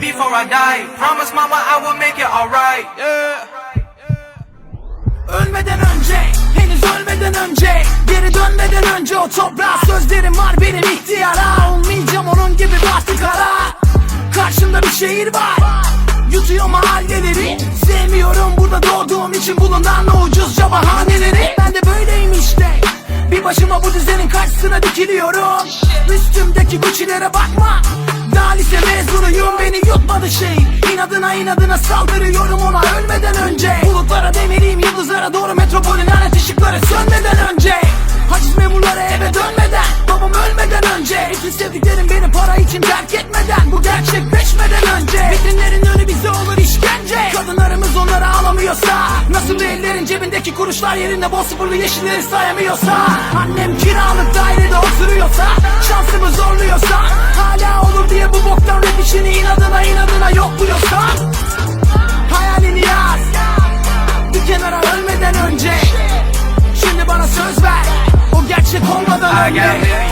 Before I die, promise mama I will make it alright, yeah. Ölmeden önce, henüz ölmeden önce Geri dönmeden önce o toprağa Sözlerim var benim ihtiyara. Olmayacağım onun gibi bastı kara. Karşımda bir şehir var Yutuyor mahalleleri. Sevmiyorum burada doğduğum için bulunan o ucuzca bahaneleri. Ben de düzenin karşısına dikiliyorum. Üstümdeki Gucci'lere bakma. Daha lise mezunuyum beni yutmadı şey. İnadına inadına saldırıyorum ona ölmeden önce. Bulutlara demeliyim yıldızlara doğru metropolün lanet ışıkları sönmeden önce. Haciz memurları eve dönmeden Babam ölmeden önce. Bütün sevdiklerim beni para için terk etmeden Bu gerçekleşmeden önce. Vitrinlerin önü bize olur Cebindeki kuruşlar yerine bozkırlı yeşilleri sayamıyorsa Annem kiralık dairede oturuyorsa Şansımı zorluyorsa Hala olur diye bu boktan rap işini inadına inadına yokluyorsa Hayalini yaz. Bir kenara ölmeden önce Şimdi bana söz ver O gerçek olmadan önce.